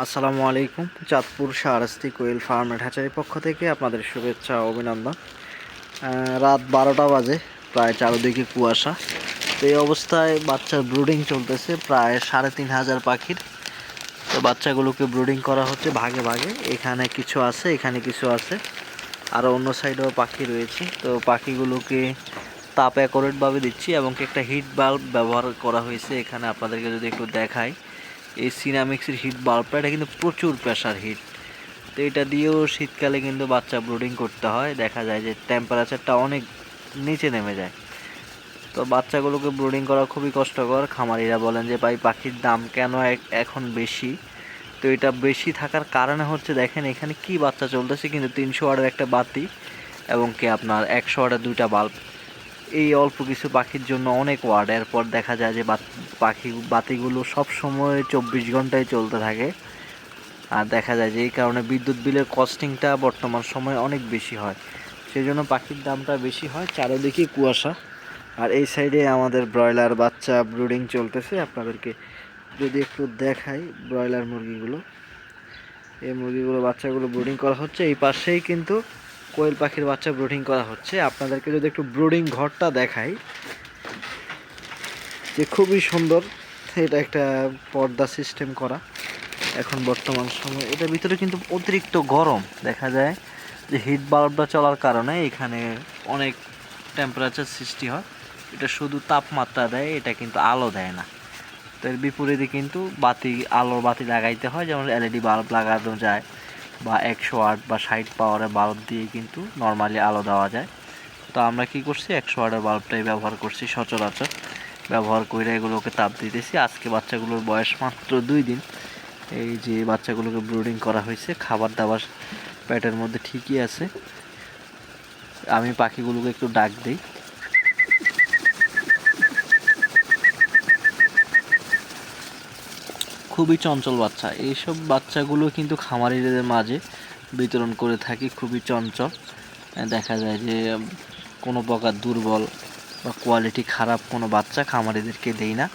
আসসালামু আলাইকুম, চাঁদপুর শাহরাস্তি কোয়েল ফার্মের হ্যাচারির পক্ষ থেকে আপনাদের শুভেচ্ছা অভিনন্দন। রাত বারোটা বাজে, প্রায় চারদিকে কুয়াশা। তো এই অবস্থায় বাচ্চার ব্রুডিং চলতেছে, প্রায় সাড়ে তিন হাজার পাখির। তো বাচ্চাগুলোকে ব্রুডিং করা হচ্ছে ভাগে ভাগে। এখানে কিছু আছে, এখানে কিছু আছে। আরও অন্য সাইডেও পাখি রয়েছে। তো পাখিগুলোকে তাপ অ্যাকোরেটভাবে দিচ্ছি এবং একটা হিট বাল্ব ব্যবহার করা হয়েছে। এখানে আপনাদেরকে যদি একটু দেখাই। এই সিনামিক্সের হিট বাল্বটা এটা কিন্তু প্রচুর প্রেশার হিট তো এটা দিয়েও শীতকালে কিন্তু বাচ্চা ব্রুডিং করতে হয়। দেখা যায় যে টেম্পারেচারটা অনেক নিচে নেমে যায়। তো বাচ্চাগুলোকে ব্রুডিং করা খুবই কষ্টকর। খামারিরা বলেন যে, ভাই, পাখির দাম কেন এখন বেশি? তো এটা বেশি থাকার কারণে হচ্ছে, দেখেন এখানে কি বাচ্চা চলতেছে। কিন্তু তিনশো ওয়াটের একটা বাতি এবং কি আপনার একশো ওয়াটের দুইটা বাল্ব এই অল্প কিছু পাখির জন্য অনেক ওয়ার্ড। এরপর দেখা যায় যে পাখি বাতিগুলো সব সময় চব্বিশ ঘন্টায় চলতে থাকে। আর দেখা যায় যে এই কারণে বিদ্যুৎ বিলের কস্টিংটা বর্তমান সময়ে অনেক বেশি হয়। সেই জন্য পাখির দামটা বেশি হয়। চারিদিকে কুয়াশা। আর এই সাইডে আমাদের ব্রয়লার বাচ্চা ব্রুডিং চলতেছে। আপনাদেরকে যদি একটু দেখাই ব্রয়লার মুরগিগুলো। এই মুরগিগুলো, বাচ্চাগুলো ব্রুডিং করা হচ্ছে। এই পাশেই কিন্তু কোয়েল পাখির বাচ্চা ব্রুডিং করা হচ্ছে। আপনাদেরকে যদি একটু ব্রুডিং ঘরটা দেখাই, যে খুবই সুন্দর এটা একটা পর্দা সিস্টেম করা। এখন বর্তমান সময় এটার ভিতরে কিন্তু অতিরিক্ত গরম দেখা যায়, যে হিট বাল্বটা চলার কারণে এখানে অনেক টেম্পারেচার সৃষ্টি হয়। এটা শুধু তাপমাত্রা দেয়, এটা কিন্তু আলো দেয় না। তো এর বিপরীতে কিন্তু বাতি, আলোর বাতি লাগাইতে হয়, যেমন এলইডি বাল্ব লাগানো যায়। বা একশো আট বা ষাট পাওয়ারের বাল্ব দিয়ে কিন্তু নর্মালি আলো দেওয়া যায়। তো আমরা কি করছি? একশো আটের বাল্বটাই ব্যবহার করছি সচরাচর। ব্যবহার করে এগুলোকে তাপ দিতেছি। আজকে বাচ্চাগুলোর বয়স মাত্র দুই দিন। এই যে বাচ্চাগুলোকে ব্রুডিং করা হয়েছে, খাবার দাবার পেটের মধ্যে ঠিকই আছে। আমি পাখিগুলোকে একটু ডাক দিই। খুবই চঞ্চল বাচ্চা। এইসব বাচ্চাগুলো কিন্তু খামারিদের মাঝে বিতরণ করে থাকি, খুবই চঞ্চল। দেখা যায় যে কোনো প্রকার দুর্বল বা কোয়ালিটি খারাপ কোনো বাচ্চা খামারিদেরকে দেই না।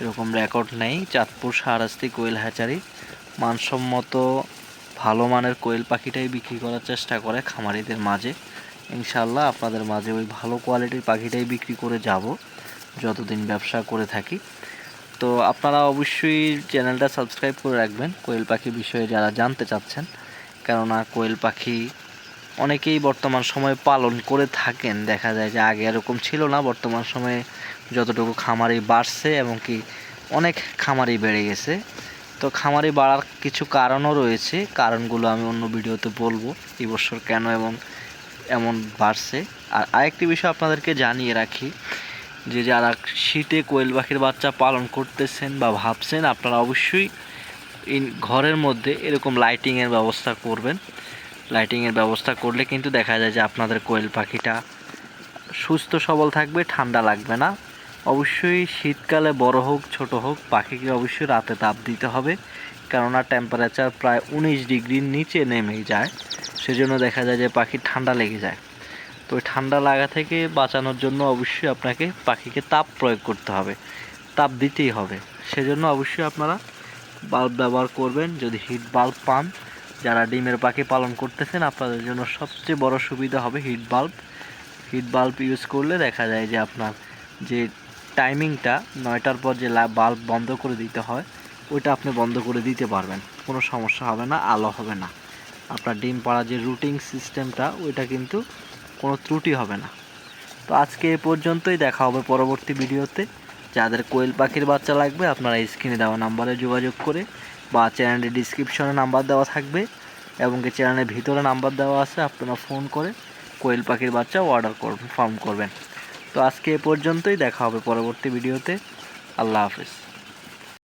এরকম রেকর্ড নেই। চাঁদপুর সারাস্তি কোয়েল হ্যাচারি মানসম্মত ভালো মানের কোয়েল পাখিটাই বিক্রি করার চেষ্টা করে খামারিদের মাঝে। ইনশাল্লাহ আপনাদের মাঝে ওই ভালো কোয়ালিটির পাখিটাই বিক্রি করে যাব, যতদিন ব্যবসা করে থাকি। তো আপনারা অবশ্যই চ্যানেলটা সাবস্ক্রাইব করে রাখবেন কোয়েল পাখি বিষয়ে যারা জানতে চাচ্ছেন। কেননা কোয়েল পাখি অনেকেই বর্তমান সময়ে পালন করে থাকেন। দেখা যায় যে আগে এরকম ছিল না। বর্তমান সময়ে যতটুকু খামারি বাড়ছে এবং কি অনেক খামারি বেড়ে গেছে। তো খামারি বাড়ার কিছু কারণও রয়েছে। কারণগুলো আমি অন্য ভিডিওতে বলব এই বছর কেন এবং এমন বাড়ছে। আর আরেকটি বিষয় আপনাদেরকে জানিয়ে রাখি যে যারা শীতে কোয়েল পাখির বাচ্চা পালন করতেছেন বা ভাবছেন, আপনারা অবশ্যই ঘরের মধ্যে এরকম লাইটিংয়ের ব্যবস্থা করবেন। লাইটিংয়ের ব্যবস্থা করলে কিন্তু দেখা যায় যে আপনাদের কোয়েল পাখিটা সুস্থ, সবল থাকবে, ঠান্ডা লাগবে না। অবশ্যই শীতকালে বড় হোক, ছোট হোক, পাখিকে অবশ্যই রাতে তাপ দিতে হবে। কেননা টেম্পারেচার প্রায় উনিশ ডিগ্রির নিচে নেমে যায়। সেজন্য দেখা যায় যে পাখি ঠান্ডা লেগে যায়। তো ঠান্ডা লাগা থেকে বাঁচানোর জন্য অবশ্যই আপনাকে পাখিকে তাপ প্রয়োগ করতে হবে। তাপ দিতেই হবে। সেজন্য অবশ্যই আপনারা বাল্ব ব্যবহার করবেন, যদি হিট বাল্ব পান। যারা ডিমের পাখি পালন করতেছেন, আপনাদের জন্য সবচেয়ে বড় সুবিধা হবে heat bulb heat bulb use করলে দেখা যায় যে আপনার যে টাইমিংটা নয়টার পর যে বাল্ব বন্ধ করে দিতে হয়, ওইটা আপনি বন্ধ করে দিতে পারবেন। কোনো সমস্যা হবে না, আলো হবে না। আপনার ডিম পাড়া যে রুটিং সিস্টেমটা ওইটা কিন্তু কোনো ত্রুটি হবে না। তো আজকে এ পর্যন্তই দেখা হবে পরবর্তী ভিডিওতে। যাদের কোয়েল পাখির বাচ্চা লাগবে, আপনারা স্ক্রিনে দেওয়া নাম্বারে যোগাযোগ করে বা চ্যানেলের ডিসক্রিপশনে নাম্বার দেওয়া থাকবে এবং কি চ্যানেলের ভিতরে নাম্বার দেওয়া আছে, আপনারা ফোন করে কোয়েল পাখির বাচ্চা অর্ডার করবেন ফার্ম করবেন। তো আজকে এ পর্যন্তই, দেখা হবে পরবর্তী ভিডিওতে। আল্লাহ হাফিজ।